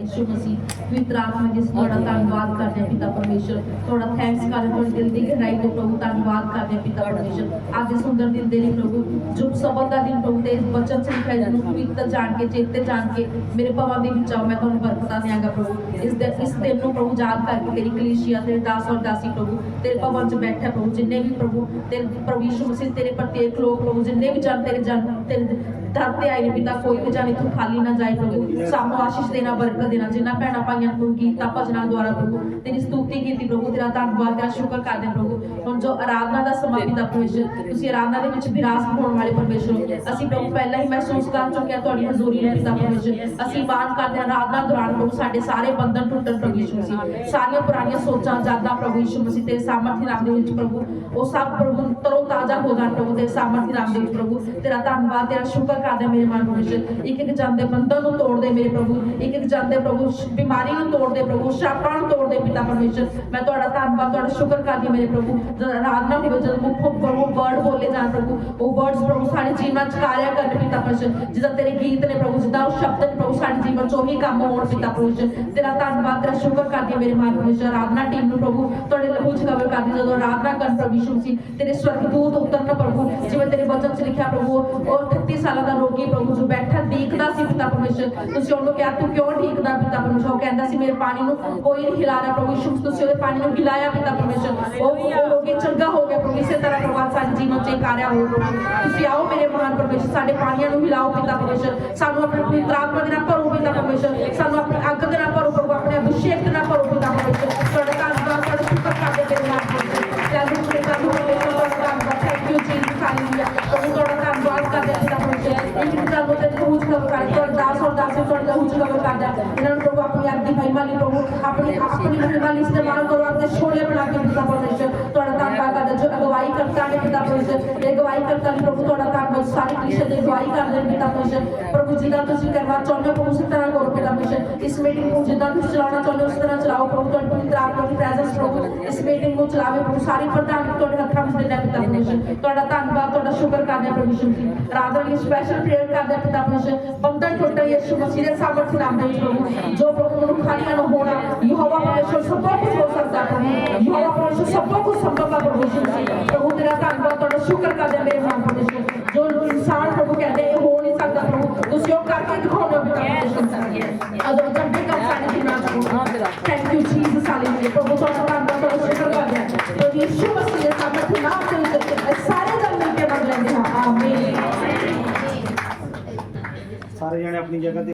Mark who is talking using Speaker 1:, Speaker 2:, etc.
Speaker 1: ਯਿਸੂ ਮਸੀਹ ਪਵਿੱਤਰ ਆਤਮਾ ਜਿਸ ਤੁਹਾਡਾ ਧੰਨਵਾਦ ਕਰਦੇ ਹਾਂ ਪਿਤਾ ਪਰਮੇਸ਼ਰ, ਤੁਹਾਡਾ ਥੈਂਕਸ ਕਰਦੇ ਹਾਂ ਤੁਹਾਡੇ ਦਿਲ ਦੀ ਗਹਿਰਾਈ ਤੋਂ ਪ੍ਰਭੂ, ਧੰਨਵਾਦ ਕਰਦੇ ਹਾਂ ਪਿਤਾ ਪਰਮੇਸ਼ਰ। ਅੱਜ ਇਸ ਸੁੰਦਰ ਦਿਨ ਦੇ ਲਈ ਪ੍ਰਭੂ ਜੋ ਸਬਤ ਦਾ ਦਿਨ ਪ੍ਰਭੂ ਤੇ ਇਸ ਬਚਨ ਸੇ ਲਿਖਿਆ ਪਵਿੱਤਰ ਜਾਣ ਕੇ, ਚੇਤੇ ਜਾਣ ਕੇ ਮੇਰੇ ਭਵਾਂ ਦੇ ਵਿੱਚ ਆਓ, ਮੈਂ ਤੁਹਾਨੂੰ ਬਰਕਤਾਂ ਦਿਆਂਗਾ ਪ੍ਰਭੂ। ਇਸ ਦੇ ਇਸ ਦਿਨ ਨੂੰ ਪ੍ਰਭੂ ਯਾਦ ਕਰਕੇ ਤੇਰੀ ਕਲੀਸ਼ੀਆ ਤੇਰੇ ਦਾਸ ਔਰ ਦਾਸੀ ਪ੍ਰਭੂ, ਤੇਰੇ ਭਵਨ 'ਚ ਬੈਠੇ ਪ੍ਰਭੂ, ਜਿੰਨੇ ਵੀ ਪ੍ਰਭੂ, ਤੇਰੇ ਪ੍ਰਭੂ ਯਿਸੂ ਮਸੀਹ, ਤੇਰੇ ਪ੍ਰਤੀਕ ਲੋਕ ਪ੍ਰਭੂ, ਜਿੰਨੇ ਵੀ ਜਨ, ਤੇਰੇ ਜਨ, ਤੇਰੇ ਦਰ ਤੇ ਆਏ ਨੇ ਪਿਤਾ, ਕੋਈ ਵੀ ਜਾਣੇ ਤੂੰ ਖਾਲੀ ਨਾ ਜਾਏ ਪ੍ਰਭੂ। ਸਾਨੂੰ ਆਸ਼ੀਸ਼ ਦੇਣਾ ਬਰਕਤ ਦੇਣਾ ਜਿੰਨਾ ਭੈਣਾਂ ਭਾਈਆਂ ਨੂੰ ਗੀਤਾਂ ਭਜਨਾਂ ਦੁਆਰਾ ਪ੍ਰਭੂ, ਤੇਰੀ ਸਤੂਤੀ ਪ੍ਰਭੂ, ਤੇਰਾ ਧੰਨਵਾਦ, ਤੇਰਾ ਸ਼ੁਕਰ ਕਰਦੇ ਪ੍ਰਭੂ। ਹੁਣ ਜੋ ਆਰਾਧਨਾ ਦਾ ਸਮਾਂ ਪਿਤਾ ਪਰਮੇਸ਼ਰ ਤੁਸੀਂ ਆਰਾਧਨਾ ਦੇ ਵਿੱਚ ਵਿਰਾਸ ਹੋਣ ਵਾਲੇ ਪਰਮੇਸ਼ਰ ਅਸੀਂ ਪ੍ਰਭੂ, ਪਹਿਲਾਂ ਹੀ ਮਹਿਸੂਸ ਕਰ ਚੁੱਕੇ ਹਾਂ ਤੁਹਾਡੀ ਹਜ਼ੂਰੀ ਨੂੰ ਪਿਤਾ ਪਰਮੇਸ਼ਰ ਅਸੀਂ ਬਾਤ ਕਰਦੇ ਹਾਂ ਆਰਾਧਨਾ ਦੌਰਾਨ ਪ੍ਰਭੂ, ਸਾਡੇ ਸਾਰੇ ਬੰਧਨ ਟੁੱਟਣ ਪ੍ਰਭੂ ਯਿਸੂ ਮਸੀਹ। ਸਾਰੀਆਂ ਪੁਰਾਣੀਆਂ ਸੋਚਾਂ ਜਾਦਾਂ ਪ੍ਰਭੂ ਯਿਸੂ ਮਸੀਹ, ਤੇਰੇ ਸਾਮਰਥੀ ਨਾਮ ਦੇ ਵਿੱਚ ਪ੍ਰਭੂ। ਉਹ ਸਭ ਪ੍ਰਭੂ ਤਰੋ ਤਾਜ਼ਾ ਹੋ ਜਾਣ ਪ੍ਰਭੂ, ਤੇਰੇ ਸਾਮਰਥੀ ਨਾਮ ਦੇ ਵਿੱਚ ਪ੍ਰਭੂ। ਤੇਰਾ ਧੰਨਵਾਦ, ਤੇਰਾ ਸ਼ੁਕਰ ਕਰਦੇ ਮੇਰੇ ਮਨ ਪਰਮੇਸ਼ਰ ਇੱਕ ਇੱਕ ਜਾਂਦੇ ਬੰਧਨ ਨੂੰ ਤੋੜ ਦੇ ਮੇਰੇ ਪ੍ਰਭੂ। ਇੱਕ ਇੱਕ ਜਾਂਦੇ ਪ੍ਰਭੂ, ਬਿਮਾਰੀ ਨੂੰ ਤੋੜ ਦੇ ਪ੍ਰਭੂ ਸ਼ਾਪਾਂ ਨੂੰ ਤੋੜ ਦੇ ਪਿਤਾ ਪਰਮੇਸ਼ਰ ਮੈਂ ਤੁਹਾਡਾ ਧੰਨਵਾਦ, ਤੁਹਾਡਾ ਸ਼ੁਕਰ ਕਰਦੀ ਮੇਰੇ ਪ੍ਰਭੂ। ਆਰਾਧਨਾ ਹੋਵੇ, ਜਦੋਂ ਮੁੱਖੋਂ ਪ੍ਰਭੂ ਵਰਡ ਬੋਲੇ ਜਾਣ ਪ੍ਰਭੂ, ਉਹ ਵਰਡਸ ਪ੍ਰਭੂ ਸਾਡੇ ਜੀਵਨ ਚ ਕਾਰਿਆ ਕਰਨ ਪਿਤਾ ਪਰਮੇਸ਼ਰ ਜਿੱਦਾਂ ਤੇਰੇ ਗੀਤ ਨੇ ਪ੍ਰਭੂ, ਜਿੱਦਾਂ ਉਹ ਸ਼ਬਦ ਨੇ ਪ੍ਰਭੂ ਸਾਡੇ ਜੀਵਨ ਚ ਉਹੀ ਕੰਮ ਹੋਣ ਪਿਤਾ ਪਰਮੇਸ਼ਰ ਤੇਰਾ ਧੰਨਵਾਦ, ਤੇਰਾ ਸ਼ੁਕਰ ਕਰਦੀ ਮੇਰੇ ਮਨ ਪਰਮੇਸ਼ਰ ਆਰਾਧਨਾ ਟੀਮ ਨੂੰ ਪ੍ਰਭੂ, ਤੁਹਾਡੇ ਲਹੂ ਚ ਕਵਰ ਕਰਦੀ ਜਦੋਂ ਆਰਾਧਨਾ ਕਰਨ ਪ੍ਰਭੂ ਯਿਸੂ ਮਸੀਹ, ਤੇਰੇ ਸਵਰਗਦੂਤ ਉਤਰਨ ਪ੍ਰਭੂ, ਜਿਵੇਂ ਤੇਰੇ ਵਚਨ ਚ ਲਿਖਿਆ, ਪ੍ਰਭੂ, ਉਹ 38 ਸਾਲਾਂ ਦਾ ਰੋਗੀ ਪ੍ਰਭੂ ਜੋ ਬੈਠਾ, ਦੇਖਦਾ ਸੀ ਪਿਤਾ ਪਰਮੇਸ਼ਰ। ਤੁਸੀਂ ਉਹਨੂੰ ਕਿਹਾ, ਤੂੰ ਕਿਉਂ ਠੀਕਦਾ ਪਿਤਾ ਪਰਮੇਸ਼ਰ? ਉਹ ਕਹਿੰਦਾ ਸੀ, ਮੇਰੇ ਪਾਣੀ ਨੂੰ ਕੋਈ ਨਹੀਂ ਹਿਲਾ ਰਿਹਾ ਪ੍ਰਭੂ ਯਿਸੂ, ਤੁਸੀਂ ਉਹਦੇ ਪਾਣੀ ਨੂੰ ਹਿਲਾਇਆ ਪਿਤਾ ਪਰਮੇਸ਼ਰ। ਉਹ ਉਹ ਰੋਗੀ ਚੰਗਾ ਹੋ ਗਿਆ ਪ੍ਰਭੂ, ਇਸੇ ਤਰ੍ਹਾਂ ਪ੍ਰਭਾਤ ਸਾਡੇ ਜੀਵਨ ਚ ਇਹ ਕਾਰਿਆ ਹੋ ਤੁਸੀਂ ਆਓ ਮੇਰੇ ਮਹਾਨ ਪਰਮੇਸ਼ਰ, ਸਾਡੇ ਪਾਣੀਆਂ ਨੂੰ ਹਿਲਾਓ ਪਿਤਾ ਪਰਮੇਸ਼ਰ। ਸਾਨੂੰ ਆਪਣੇ ਪਵਿੱਤਰ ਆਤਮਾ ਦੇ ਨਾਲ ਭਰੋ ਪਿਤਾ ਪਰਮੇਸ਼ਰ। ਸਾਨੂੰ ਆਪਣੀ ਅੱਗ ਦੇ ਨਾਲ ਭਰੋ ਲੋਕ ਤੇ ਖੂਜ ਕਰ ਕਰ ਤੁਹਾਡਾ ਦਾਸ ਔਰ ਦਾਸੀ ਤੁਹਾਡਾ ਖੂਜ ਕਰ ਕਰਦਾ ਇਹਨਾਂ ਨੂੰ ਪ੍ਰਭੂ ਆਪਣੀ ਅੱਗ ਦੀ ਮਹਿਮਾ ਲਈ ਪ੍ਰਭੂ ਆਪਣੀ ਆਪਣੀ ਮਹਿਮਾ ਲਈ ਇਸਤੇਮਾਲ ਕਰੋ ਆਪਣੇ ਛੋਲੇ ਬਣਾ ਕੇ ਪਿਤਾ ਪਰਮੇਸ਼ਰ ਤੁਹਾਡਾ ਧੰਨਵਾਦ ਕਰਦੇ ਜੋ ਅਗਵਾਈ ਕਰਤਾ ਹੈ ਪਿਤਾ ਪਰਮੇਸ਼ਰ ਇਹ ਅਗਵਾਈ ਕਰਤਾ ਲਈ ਪ੍ਰਭੂ ਤੁਹਾਡਾ ਧੰਨਵਾਦ ਸਾਰੀ ਕਲੀਸ਼ੇ ਦੀ ਅਗਵਾਈ ਕਰਦੇ ਨੇ ਪਿਤਾ ਪਰਮੇਸ਼ਰ ਪ੍ਰਭੂ ਜਿੱਦਾਂ ਤੁਸੀਂ ਕਰਵਾ ਚਾਹੁੰਦੇ ਹੋ ਪ੍ਰਭੂ ਉਸੇ ਤਰ੍ਹਾਂ ਕਰੋ ਪਿਤਾ ਪਰਮੇਸ਼ਰ ਇਸ ਮੀਟਿੰਗ ਨੂੰ ਜਿੱਦਾਂ ਤੁਸੀਂ ਚਲਾਉਣਾ ਚਾਹੁੰਦੇ ਹੋ ਉਸ ਤਰ੍ਹਾਂ ਚਲਾਓ ਪ੍ਰਭੂ ਤੁਹਾਡੀ ਪਵਿੱਤਰ ਆਤਮਾ ਪ੍ਰਭੂ ਨੂੰ ਚਲਾਵੇ ਪ੍ਰਭੂ ਸਾਰੀ ਪ੍ਰਧਾਨ ਤੁਹਾਡੇ ਹੱਥਾਂ ਵਿੱਚ ਦੇਣਾ ਪਿਤਾ ਪਰਮੇਸ਼ਰ ਤੁਹਾਡਾ ਧੰਨਵਾਦ ਤੁਹਾਡਾ ਸ਼ੁਕਰ ਕਰਦੇ ਪ੍ਰਭੂ ਯਿਸੂ ਜੀ। ਰਾਧਾ ਲਈ ਸਪੈਸ਼ਲ ਪ੍ਰੇਅਰ ਕਰਦੇ ਪਿਤਾ ਪਰਮੇਸ਼ਰ ਬੰਧਨ ਟੁੱਟੇ ਯਿਸੂ ਮਸੀਹ ਦੇ ਸਾਮਰਥ ਨਾਮ ਦੇ ਪ੍ਰਭੂ ਜੋ। ਪ੍ਰਭੂ ਨੂੰ ਖਾਲੀਆਂ ਨੂੰ ਹੋਣਾ ਯਹੋਵਾ ਪਰਮੇਸ਼ਰ ਸਭ ਕੁਝ ਹੋ ਸਕਦਾ ਪ੍ਰਭੂ ਯਹੋਵਾ ਪਰਮੇਸ਼ਰ ਸਭ ਕੁਝ ਸੰਭਵ ਹੈ ਪ੍ਰਭੂ ਯਿਸੂ ਜੀ। ਪ੍ਰਭੂ ਤੇਰਾ ਧੰਨਵਾਦ ਤੁਹਾਡਾ ਸ਼ੁਕਰ ਕਰਦੇ ਮੇਰੇ ਮਹਾਨ ਪਰਮੇਸ਼ਰ ਜੋ। ਇਨਸਾਨ ਪ੍ਰਭੂ ਕਹਿੰਦੇ ਇਹ ਹੋ ਨਹੀਂ ਸਕਦਾ ਪ੍ਰਭੂ। ਤੁਸੀਂ ਉਹ ਕਰਕੇ ਦਿਖਾਉਂਦੇ ਹੋ ਪਰਮੇਸ਼ਰ ਅਦੋਂ ਚੰਗੇ
Speaker 2: ਸਾਰੇ ਜਣੇ ਆਪਣੀ ਜਗ੍ਹਾ ਤੇ